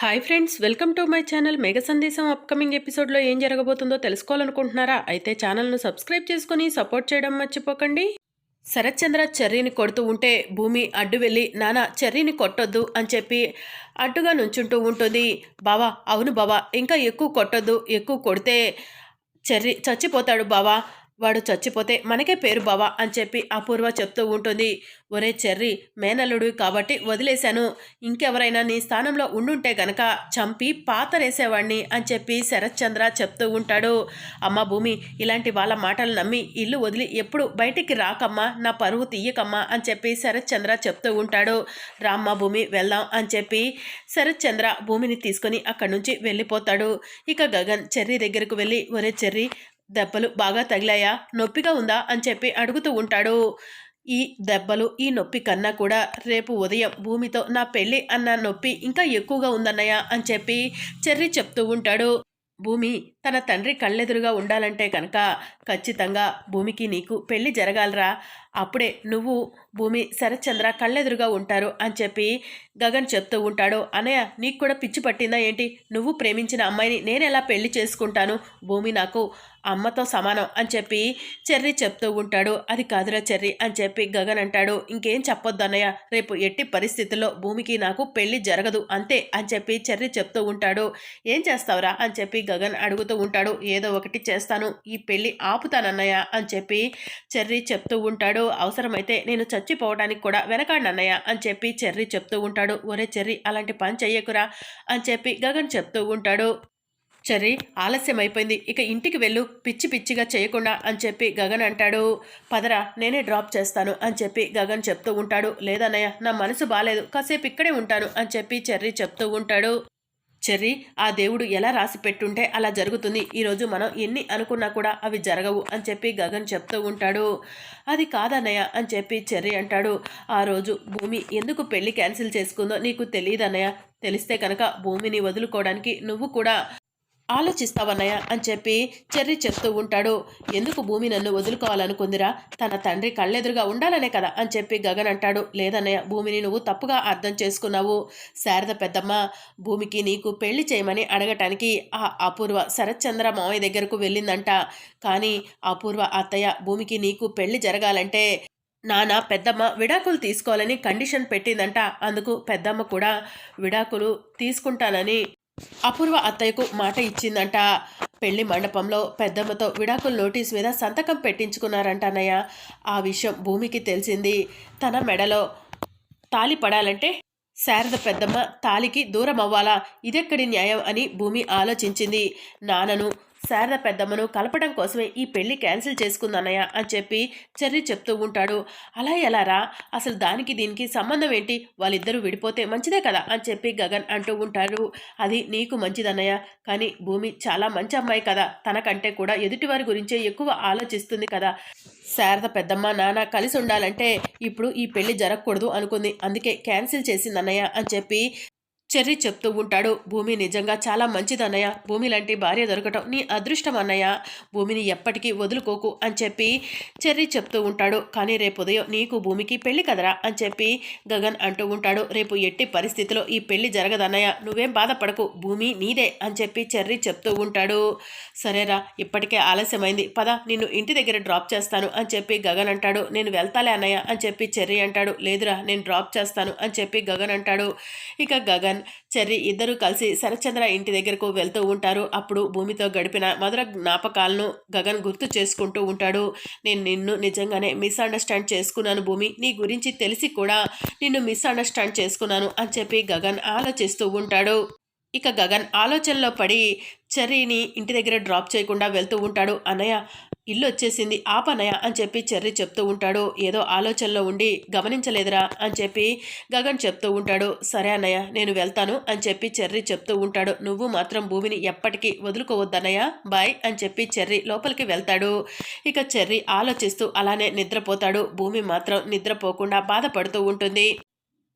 Hi friends welcome to my channel Megha Sandesham upcoming ఎపిసోడ్లో ఏం జరగబోతుందో తెలుసుకోవాలనుకుంటున్నారా? అయితే ఛానల్ను సబ్స్క్రైబ్ చేసుకుని సపోర్ట్ చేయడం మర్చిపోకండి. శరత్చంద్ర చెర్రీని కొడుతూ ఉంటే భూమి అడ్డు వెళ్ళి నానా చెర్రీని కొట్టొద్దు అని చెప్పి అడ్డుగా నుంచుంటూ ఉంటుంది. బావా అవును బావా ఇంకా ఎక్కువ కొట్టొద్దు ఎక్కువ కొడితే చెర్రీ చచ్చిపోతాడు బావా వాడు చచ్చిపోతే మనకే పేరు బావా అని చెప్పి అపూర్వ చెప్తూ ఉంటుంది. ఒరే చెర్రి మేనల్లుడు కాబట్టి వదిలేశాను. ఇంకెవరైనా నీ స్థానంలో ఉండుంటే గనక చంపి పాతరేసేవాణ్ణి అని చెప్పి శరత్చంద్ర చెప్తూ ఉంటాడు. అమ్మ భూమి ఇలాంటి వాళ్ళ మాటలు నమ్మి ఇల్లు వదిలి ఎప్పుడు బయటికి రాకమ్మా నా పరువు తీయకమ్మా అని చెప్పి శరత్చంద్ర చెప్తూ ఉంటాడు. రామ్మ భూమి వెళ్దాం అని చెప్పి శరత్చంద్ర భూమిని తీసుకొని అక్కడి నుంచి వెళ్ళిపోతాడు. ఇక గగన్ చెర్రి దగ్గరకు వెళ్ళి ఒరే చెర్రి దెబ్బలు బాగా తగిలాయా? నొప్పిగా ఉందా? అని చెప్పి అడుగుతూ ఉంటాడు. ఈ దెబ్బలు ఈ నొప్పి కన్నా కూడా రేపు ఉదయం భూమితో నా పెళ్ళి అన్న నొప్పి ఇంకా ఎక్కువగా ఉందన్నయ్య అని చెప్పి చెర్రి చెప్తూ ఉంటాడు. భూమి తన తండ్రి కళ్ళెదురుగా ఉండాలంటే కనుక ఖచ్చితంగా భూమికి నీకు పెళ్ళి జరగాలరా. అప్పుడే నువ్వు భూమి శరత్చంద్ర కళ్ళెదురుగా ఉంటారు అని చెప్పి గగన్ చెప్తూ ఉంటాడు. అనయ్య నీకు కూడా పిచ్చి పట్టిందా ఏంటి? నువ్వు ప్రేమించిన అమ్మాయిని నేను ఎలా పెళ్ళి చేసుకుంటాను? భూమి నాకు అమ్మతో సమానం అని చెప్పి చెర్రి చెప్తూ ఉంటాడు. అది కాదురా చెర్రి అని చెప్పి గగన్ అంటాడు. ఇంకేం చెప్పొద్దు అన్నయ్య రేపు ఎట్టి పరిస్థితుల్లో భూమికి నాకు పెళ్ళి జరగదు అంతే అని చెప్పి చెర్రి చెప్తూ ఉంటాడు. ఏం చేస్తావురా? అని చెప్పి గగన్ అడుగుతూ ఉంటాడు ఏదో ఒకటి చేస్తాను ఈ పెళ్ళి ఆపుతానన్నయ్య అని చెప్పి చెర్రీ చెప్తూ ఉంటాడు. అవసరమైతే నేను చచ్చిపోవడానికి కూడా వెనకాడినన్నయ్య అని చెప్పి చెర్రీ చెప్తూ ఉంటాడు. ఒరే చెర్రీ అలాంటి పని చెయ్యకురా అని చెప్పి గగన్ చెప్తూ ఉంటాడు. చెర్రీ ఆలస్యం అయిపోయింది ఇక ఇంటికి వెళ్ళు పిచ్చి పిచ్చిగా చేయకుండా అని చెప్పి గగన్ అంటాడు. పదరా నేనే డ్రాప్ చేస్తాను అని చెప్పి గగన్ చెప్తూ ఉంటాడు. లేదన్నయ్య నా మనసు బాగాలేదు కాసేపు ఇక్కడే ఉంటాను అని చెప్పి చెర్రీ చెప్తూ ఉంటాడు. చెర్రీ ఆ దేవుడు ఎలా రాసి పెట్టుంటే అలా జరుగుతుంది. ఈరోజు మనం ఎన్ని అనుకున్నా కూడా అవి జరగవు అని చెప్పి గగన్ చెప్తూ ఉంటాడు. అది కాదన్నయ్య అని చెప్పి చెర్రీ అంటాడు. ఆ రోజు భూమి ఎందుకు పెళ్ళి క్యాన్సిల్ చేసుకుందో నీకు తెలియదన్నయ్య తెలిస్తే కనుక భూమిని వదులుకోవడానికి నువ్వు కూడా ఆలోచిస్తావన్నయ్య అని చెప్పి చెర్రి చెప్తూ ఉంటాడు. ఎందుకు భూమి నన్ను వదులుకోవాలనుకుందిరా? తన తండ్రి కళ్ళెదురుగా ఉండాలనే కదా అని చెప్పి గగన్ అంటాడు. లేదన్నయ్య భూమిని నువ్వు తప్పుగా అర్థం చేసుకున్నావు. శారద పెద్దమ్మ భూమికి నీకు పెళ్ళి చేయమని అడగటానికి ఆ అపూర్వ శరత్చంద్ర మావయ్య దగ్గరకు వెళ్ళిందంట. కానీ అపూర్వ అత్తయ్య భూమికి నీకు పెళ్ళి జరగాలంటే నాన్న పెద్దమ్మ విడాకులు తీసుకోవాలని కండిషన్ పెట్టిందంట. అందుకు పెద్దమ్మ కూడా విడాకులు తీసుకుంటానని అపూర్వ అత్తయ్యకు మాట ఇచ్చిందంట. పెళ్ళి మండపంలో పెద్దమ్మతో విడాకుల నోటీస్ మీద సంతకం పెట్టించుకున్నారంట అన్నయ్య. ఆ విషయం భూమికి తెలిసింది. తన మెడలో తాలి పడాలంటే శారద పెద్దమ్మ తాలికి దూరం అవ్వాలా? ఇదెక్కడి న్యాయం అని భూమి ఆలోచించింది. నాన్నను శారద పెద్దమ్మను కలపడం కోసమే ఈ పెళ్ళి క్యాన్సిల్ చేసుకుందన్నయ్య అని చెప్పి చెర్రి చెప్తూ ఉంటాడు. అలా ఎలారా అసలు దానికి దీనికి సంబంధం ఏంటి? వాళ్ళిద్దరూ విడిపోతే మంచిదే కదా? అని చెప్పి గగన్ అంటూ ఉంటాడు. అది నీకు మంచిదన్నయ్య. కానీ భూమి చాలా మంచి అమ్మాయి కదా. తనకంటే కూడా ఎదుటివారి గురించే ఎక్కువ ఆలోచిస్తుంది కదా. శారద పెద్దమ్మ నాన్న కలిసి ఉండాలంటే ఇప్పుడు ఈ పెళ్ళి జరగకూడదు అనుకుంది. అందుకే క్యాన్సిల్ చేసింది అన్నయ్య అని చెప్పి చెర్రి చెప్తూ ఉంటాడు భూమి నిజంగా చాలా మంచిదన్నయ్య. భూమి లాంటి భార్య దొరకటం నీ అదృష్టం అన్నయ్య. భూమిని ఎప్పటికీ వదులుకోకు అని చెప్పి చెర్రి చెప్తూ ఉంటాడు. కానీ రేపు ఉదయం నీకు భూమికి పెళ్ళి కదరా అని చెప్పి గగన్ అంటూ ఉంటాడు. రేపు ఎట్టి పరిస్థితిలో ఈ పెళ్ళి జరగదన్నయ్య. నువ్వేం బాధపడకు. భూమి నీదే అని చెప్పి చెర్రి చెప్తూ ఉంటాడు. సరేరా ఇప్పటికే ఆలస్యమైంది. పద నిన్ను ఇంటి దగ్గర డ్రాప్ చేస్తాను అని చెప్పి గగన్ అంటాడు. నేను వెళ్తాలే అన్నయ్య అని చెప్పి చెర్రి అంటాడు. లేదురా నేను డ్రాప్ చేస్తాను అని చెప్పి గగన్ అంటాడు. ఇక గగన్ చెర్రి ఇద్దరూ కలిసి శరచంద్ర ఇంటి దగ్గరకు వెళ్తూ ఉంటారు. అప్పుడు భూమితో గడిపిన మధుర జ్ఞాపకాలను గగన్ గుర్తు చేసుకుంటూ ఉంటాడు. నేను నిన్ను నిజంగానే మిస్అండర్స్టాండ్ చేసుకున్నాను భూమి. నీ గురించి తెలిసి కూడా నిన్ను మిస్అండర్స్టాండ్ చేసుకున్నాను అని చెప్పి గగన్ ఆలోచిస్తూ ఉంటాడు. ఇక గగన్ ఆలోచనలో పడి చెర్రీని ఇంటి దగ్గర డ్రాప్ చేయకుండా వెళ్తూ ఉంటాడు. అన్నయ్య ఇల్లు వచ్చేసింది ఆపనయ అని చెప్పి చెర్రి చెప్తూ ఉంటాడు. ఏదో ఆలోచనలో ఉండి గమనించలేదురా అని చెప్పి గగన్ చెప్తూ ఉంటాడు. సరే అన్నయ్య నేను వెళ్తాను అని చెప్పి చెర్రి చెప్తూ ఉంటాడు. నువ్వు మాత్రం భూమిని ఎప్పటికీ వదులుకోవద్దన్నయ్య. బాయ్ అని చెప్పి చెర్రి లోపలికి వెళ్తాడు. ఇక చెర్రి ఆలోచిస్తూ అలానే నిద్రపోతాడు. భూమి మాత్రం నిద్రపోకుండా బాధపడుతూ ఉంటుంది.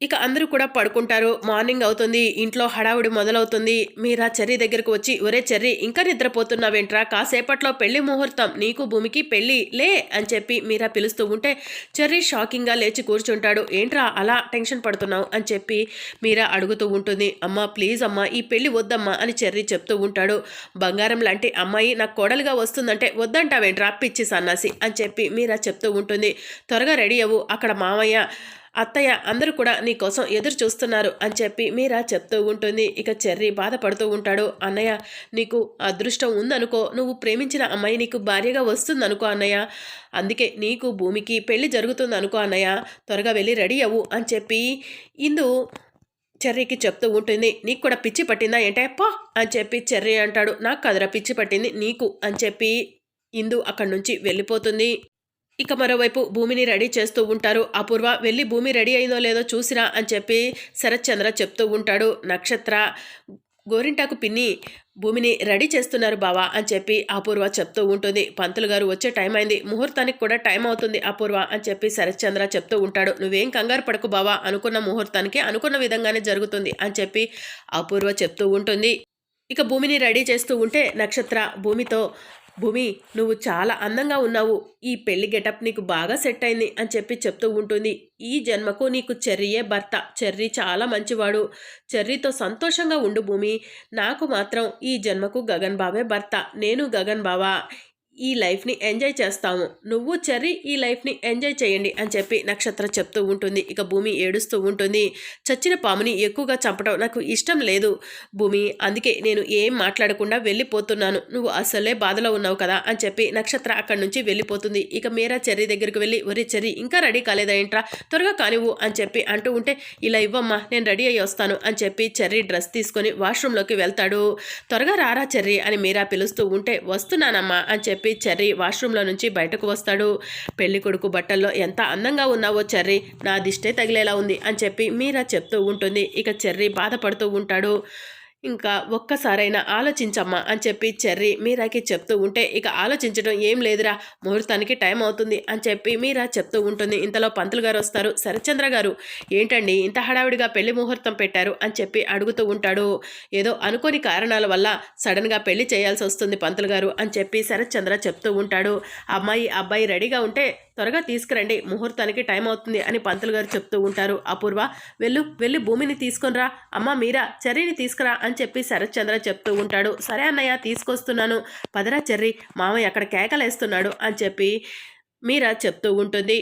ఇక అందరూ కూడా పడుకుంటారు. మార్నింగ్ అవుతుంది. ఇంట్లో హడావుడి మొదలవుతుంది. మీరా చెర్రీ దగ్గరకు వచ్చి ఒరే చెర్రీ ఇంకా నిద్రపోతున్నావేంట్రా? కాసేపట్లో పెళ్ళి ముహూర్తం. నీకు భూమికి పెళ్ళి లే అని చెప్పి మీరా పిలుస్తూ ఉంటే చెర్రీ షాకింగ్గా లేచి కూర్చుంటాడు. ఏంట్రా అలా టెన్షన్ పడుతున్నావు? అని చెప్పి మీరా అడుగుతూ ఉంటుంది. అమ్మా ప్లీజ్ అమ్మా ఈ పెళ్ళి వద్దమ్మా అని చెర్రీ చెప్తూ ఉంటాడు. బంగారం లాంటి అమ్మాయి నాకు కోడలుగా వస్తుందంటే వద్దంటావేంట్రా పిచ్చి సన్నాసి అని చెప్పి మీరా చెప్తూ ఉంటుంది. త్వరగా రెడీ అవ్వు. అక్కడ మామయ్య అత్తయ్య అందరూ కూడా నీకోసం ఎదురు చూస్తున్నారు అని చెప్పి మీరా చెప్తూ ఉంటుంది. ఇక చెర్రీ బాధపడుతూ ఉంటాడు. అన్నయ్య నీకు అదృష్టం ఉందనుకో నువ్వు ప్రేమించిన అమ్మాయి నీకు భార్యగా వస్తుందనుకో అన్నయ్య. అందుకే నీకు భూమికి పెళ్ళి జరుగుతుంది అనుకో అన్నయ్య. త్వరగా వెళ్ళి రెడీ అవ్వు అని చెప్పి ఇందు చెర్రీకి చెప్తూ ఉంటుంది. నీకు కూడా పిచ్చి పట్టిందా ఏంటే? పో అని చెప్పి చెర్రీ అంటాడు. నాకు కదరా పిచ్చి పట్టింది నీకు అని చెప్పి ఇందు అక్కడి నుంచి వెళ్ళిపోతుంది. ఇక మరోవైపు భూమిని రెడీ చేస్తూ ఉంటారు. అపూర్వ వెళ్ళి భూమి రెడీ అయిందో లేదో చూసిరా అని చెప్పి శరత్చంద్ర చెప్తూ ఉంటాడు. నక్షత్ర గోరింటాకు పిన్ని భూమిని రెడీ చేస్తున్నారు బావా అని చెప్పి అపూర్వ చెప్తూ ఉంటుంది. పంతులు గారు వచ్చే టైం అయింది. ముహూర్తానికి కూడా టైం అవుతుంది అపూర్వ అని చెప్పి శరత్చంద్ర చెప్తూ ఉంటాడు. నువ్వేం కంగారు పడకు బావా అనుకున్న ముహూర్తానికి అనుకున్న విధంగానే జరుగుతుంది అని చెప్పి అపూర్వ చెప్తూ ఉంటుంది. ఇక భూమిని రెడీ చేస్తూ ఉంటే నక్షత్ర భూమితో భూమి నువ్వు చాలా అందంగా ఉన్నావు. ఈ పెళ్ళి గెటప్ నీకు బాగా సెట్ అయింది అని చెప్పి చెప్తూ ఉంటుంది. ఈ జన్మకు నీకు చెర్రీయే భర్త. చెర్రీ చాలా మంచివాడు. చెర్రీతో సంతోషంగా ఉండు భూమి. నాకు మాత్రం ఈ జన్మకు గగన్ బావే భర్త. నేను గగన్ బావా. ఈ లైఫ్ని ఎంజాయ్ చేస్తాము. నువ్వు చెర్రీ ఈ లైఫ్ని ఎంజాయ్ చేయండి అని చెప్పి నక్షత్ర చెప్తూ ఉంటుంది. ఇక భూమి ఏడుస్తూ ఉంటుంది. చచ్చిన పాముని ఎక్కువగా చంపడం నాకు ఇష్టం లేదు. భూమి అందుకే నేను ఏం మాట్లాడకుండా వెళ్ళిపోతున్నాను. నువ్వు అసలే బాధలో ఉన్నావు కదా అని చెప్పి నక్షత్ర అక్కడి నుంచి వెళ్ళిపోతుంది. ఇక మీరా చెర్రీ దగ్గరికి వెళ్ళి ఒరే చెర్రీ ఇంకా రెడీ కాలేదా ఏంట్రా? త్వరగా కానివ్వు అని చెప్పి అంటూ ఉంటే ఇలా ఇవ్వమ్మా నేను రెడీ అయ్యి వస్తాను అని చెప్పి చెర్రీ డ్రెస్ తీసుకొని వాష్రూమ్లోకి వెళ్తాడు. త్వరగా రారా చెర్రీ అని మీరా పిలుస్తూ ఉంటే వస్తున్నానమ్మా అని చెప్పి చెప్పి చెర్రీ వాష్రూమ్లో నుంచి బయటకు వస్తాడు. పెళ్ళి కొడుకు బట్టల్లో ఎంత అందంగా ఉన్నావో చెర్రీ నా దిష్టే తగిలేలా ఉంది అని చెప్పి మీరా చెప్తూ ఉంటుంది. ఇక చెర్రీ బాధపడుతూ ఉంటాడు. ఇంకా ఒక్కసారైనా ఆలోచించమ్మా అని చెప్పి చెర్రి మీరాకి చెప్తూ ఉంటే ఇక ఆలోచించడం ఏం లేదురా ముహూర్తానికి టైం అవుతుంది అని చెప్పి మీరా చెప్తూ ఉంటుంది. ఇంతలో పంతులు గారు వస్తారు. శరచంద్ర గారు ఏంటండి ఇంత హడావిడిగా పెళ్ళి ముహూర్తం పెట్టారు? అని చెప్పి అడుగుతూ ఉంటాడు. ఏదో అనుకోని కారణాల వల్ల సడన్గా పెళ్ళి చేయాల్సి వస్తుంది పంతులు గారు అని చెప్పి శరత్చంద్ర చెప్తూ ఉంటాడు. అమ్మాయి అబ్బాయి రెడీగా ఉంటే త్వరగా తీసుకురండి. ముహూర్తానికి టైం అవుతుంది అని పంతులు గారు చెప్తూ ఉంటారు. అపూర్వ వెళ్ళు వెళ్ళి భూమిని తీసుకొనిరా అమ్మ మీరా చెర్రీని తీసుకురా అని చెప్పి శరత్చంద్ర చెప్తూ ఉంటాడు. సరే అన్నయ్య తీసుకొస్తున్నాను. పదరా చెర్రీ మామయ్య అక్కడ కేకలేస్తున్నాడు అని చెప్పి మీరా చెప్తూ ఉంటుంది.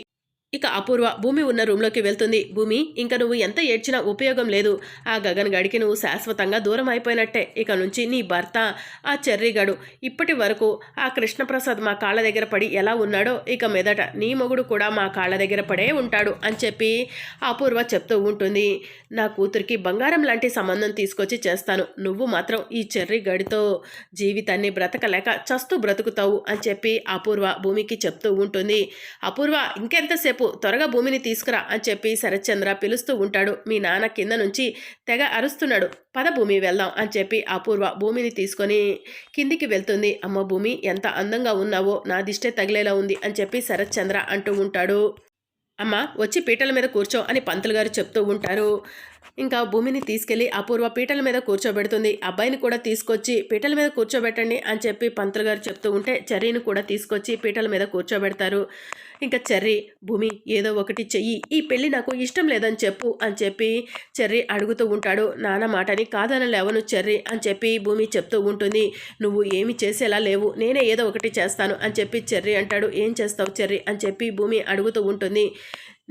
ఇక అపూర్వ భూమి ఉన్న రూమ్లోకి వెళ్తుంది. భూమి ఇంకా నువ్వు ఎంత ఏడ్చినా ఉపయోగం లేదు. ఆ గగన్ గడికి నువ్వు శాశ్వతంగా దూరం అయిపోయినట్టే. ఇక నుంచి నీ భర్త ఆ చెర్రీగడు ఇప్పటి వరకు ఆ కృష్ణప్రసాద్ మా కాళ్ళ దగ్గర పడి ఎలా ఉన్నాడో ఇక మెదట నీ మొగుడు కూడా మా కాళ్ళ దగ్గర పడే ఉంటాడు అని చెప్పి అపూర్వ చెప్తూ ఉంటుంది. నా కూతురికి బంగారం లాంటి సంబంధం తీసుకొచ్చి చేస్తాను. నువ్వు మాత్రం ఈ చెర్రీ గడితో జీవితాన్ని బ్రతకలేక చస్తూ బ్రతుకుతావు అని చెప్పి అపూర్వ భూమికి చెప్తూ ఉంటుంది. అపూర్వ ఇంకెంతసేపు చెప్పు త్వరగా భూమిని తీసుకురా అని చెప్పి శరత్చంద్ర పిలుస్తూ ఉంటాడు. మీ నాన్న కింద నుంచి తెగ అరుస్తున్నాడు. పద భూమి వెళ్దాం అని చెప్పి అపూర్వ భూమిని తీసుకొని కిందికి వెళ్తుంది. అమ్మ భూమి ఎంత అందంగా ఉన్నావో నా దిష్టే తగిలేలా ఉంది అని చెప్పి శరత్చంద్ర అంటూ ఉంటాడు. అమ్మ వచ్చి పీటల మీద కూర్చో అని పంతులు గారు చెప్తూ ఉంటారు. ఇంకా భూమిని తీసుకెళ్ళి అపూర్వ పీటల మీద కూర్చోబెడుతుంది. అబ్బాయిని కూడా తీసుకొచ్చి పీటల మీద కూర్చోబెట్టండి అని చెప్పి పంతులు గారు చెప్తూ ఉంటే చెర్రీని కూడా తీసుకొచ్చి పీటల మీద కూర్చోబెడతారు. ఇంకా చెర్రీ భూమి ఏదో ఒకటి చెయ్యి. ఈ పెళ్ళి నాకు ఇష్టం లేదని చెప్పు అని చెప్పి చెర్రీ అడుగుతూ ఉంటాడు. నాన్న మాటని కాదని లేవను చెర్రీ అని చెప్పి భూమి చెప్తూ ఉంటుంది. నువ్వు ఏమి చేసేలా లేవు. నేనే ఏదో ఒకటి చేస్తాను అని చెప్పి చెర్రీ అంటాడు. ఏం చేస్తావు చెర్రీ అని చెప్పి భూమి అడుగుతూ ఉంటుంది.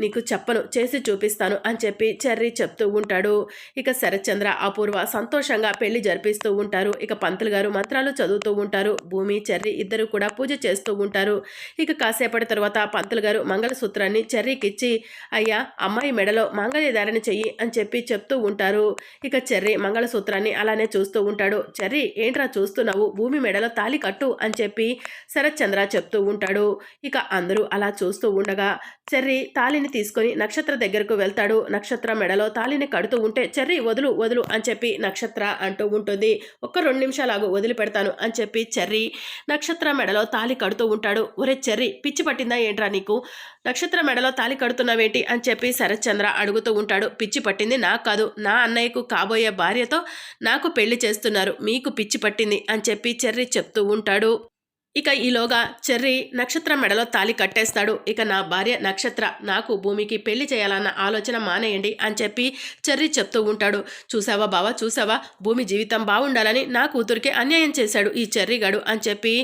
నీకు చెప్పను చేసి చూపిస్తాను అని చెప్పి చెర్రీ చెప్తూ ఉంటాడు. ఇక శరత్చంద్ర అపూర్వ సంతోషంగా పెళ్ళి జరిపిస్తూ ఉంటారు. ఇక పంతులు గారు మంత్రాలు చదువుతూ ఉంటారు. భూమి చెర్రీ ఇద్దరు కూడా పూజ చేస్తూ ఉంటారు. ఇక కాసేపటి తర్వాత పంతులు గారు మంగళసూత్రాన్ని చెర్రీకిచ్చి అయ్యా అమ్మాయి మెడలో మంగళధారణ ధారణ చెయ్యి అని చెప్పి చెప్తూ ఉంటారు. ఇక చెర్రీ మంగళసూత్రాన్ని అలానే చూస్తూ ఉంటాడు. చెర్రీ ఏంట్రా చూస్తున్నావు? భూమి మెడలో తాలి కట్టు అని చెప్పి శరత్చంద్ర చెప్తూ ఉంటాడు. ఇక అందరూ అలా చూస్తూ ఉండగా చెర్రీ తాలిని తీసుకొని నక్షత్ర దగ్గరకు వెళ్తాడు. నక్షత్ర మెడలో తాళిని కడుతూ ఉంటే చెర్రి వదులు వదులు అని చెప్పి నక్షత్ర అంటూ ఉంటుంది. ఒక్క రెండు నిమిషాలు వదిలిపెడతాను అని చెప్పి చెర్రి నక్షత్ర మెడలో తాళి కడుతూ ఉంటాడు. ఒరే చెర్రి పిచ్చి పట్టిందా ఏంట్రా నీకు? నక్షత్ర మెడలో తాళి కడుతున్నావేంటి అని చెప్పి శరత్చంద్ర అడుగుతూ ఉంటాడు. పిచ్చి పట్టింది నాకు కాదు. నా అన్నయ్యకు కాబోయే భార్యతో నాకు పెళ్ళి చేస్తున్నారు. మీకు పిచ్చి పట్టింది అని చెప్పి చెర్రి చెప్తూ ఉంటాడు. ఇక ఈలోగా చెర్రీ నక్షత్ర మెడలో తాలి కట్టేస్తాడు. ఇక నా భార్య నక్షత్ర నాకు భూమికి పెళ్ళి చేయాలన్న ఆలోచన మానేయండి అని చెప్పి చెర్రీ చెప్తూ ఉంటాడు. చూసావా బావా? చూసావా? భూమి జీవితం బాగుండాలని నా కూతురికి అన్యాయం చేశాడు ఈ చెర్రీగాడు అని చెప్పి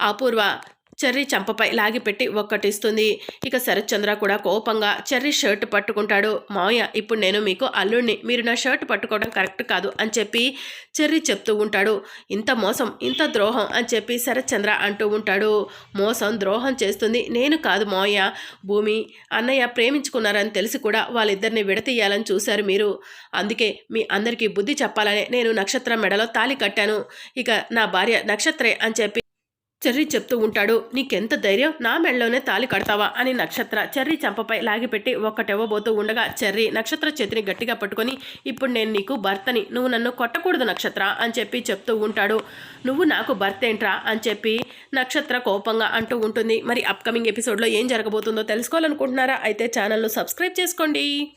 అపూర్వ చెర్రీ చంపపై లాగిపెట్టి ఒక్కటిస్తుంది. ఇక శరత్చంద్ర కూడా కోపంగా చెర్రీ షర్ట్ పట్టుకుంటాడు. మావయ్య ఇప్పుడు నేను మీకు అల్లుడిని మీరు నా షర్ట్ పట్టుకోవడం కరెక్ట్ కాదు అని చెప్పి చెర్రీ చెప్తూ ఉంటాడు. ఇంత మోసం ఇంత ద్రోహం అని చెప్పి శరత్చంద్ర అంటూ ఉంటాడు. మోసం ద్రోహం చేస్తుంది. నేను కాదు మావయ్య. భూమి అన్నయ్య ప్రేమించుకున్నారని తెలిసి కూడా వాళ్ళిద్దరిని విడతీయాలని చూశారు మీరు. అందుకే మీ అందరికీ బుద్ధి చెప్పాలనే నేను నక్షత్ర మెడలో తాలి కట్టాను. ఇక నా భార్య నక్షత్రే అని చెప్పి చెర్రీ చెప్తూ ఉంటాడు నీకెంత ధైర్యం? నా మెడలోనే తాలి కడతావా? అని నక్షత్ర చెర్రీ చంపపై లాగిపెట్టి ఒక్కటివ్వబోతూ ఉండగా చెర్రీ నక్షత్ర చేతిని గట్టిగా పట్టుకొని ఇప్పుడు నేను నీకు భర్తని నువ్వు నన్ను కొట్టకూడదు నక్షత్ర అని చెప్పి చెప్తూ ఉంటాడు. నువ్వు నాకు భర్త ఏంట్రా అని చెప్పి నక్షత్ర కోపంగా అంటూ ఉంటుంది. మరి అప్కమింగ్ ఎపిసోడ్లో ఏం జరగబోతుందో తెలుసుకోవాలనుకుంటున్నారా? అయితే ఛానల్ను సబ్స్క్రైబ్ చేసుకోండి.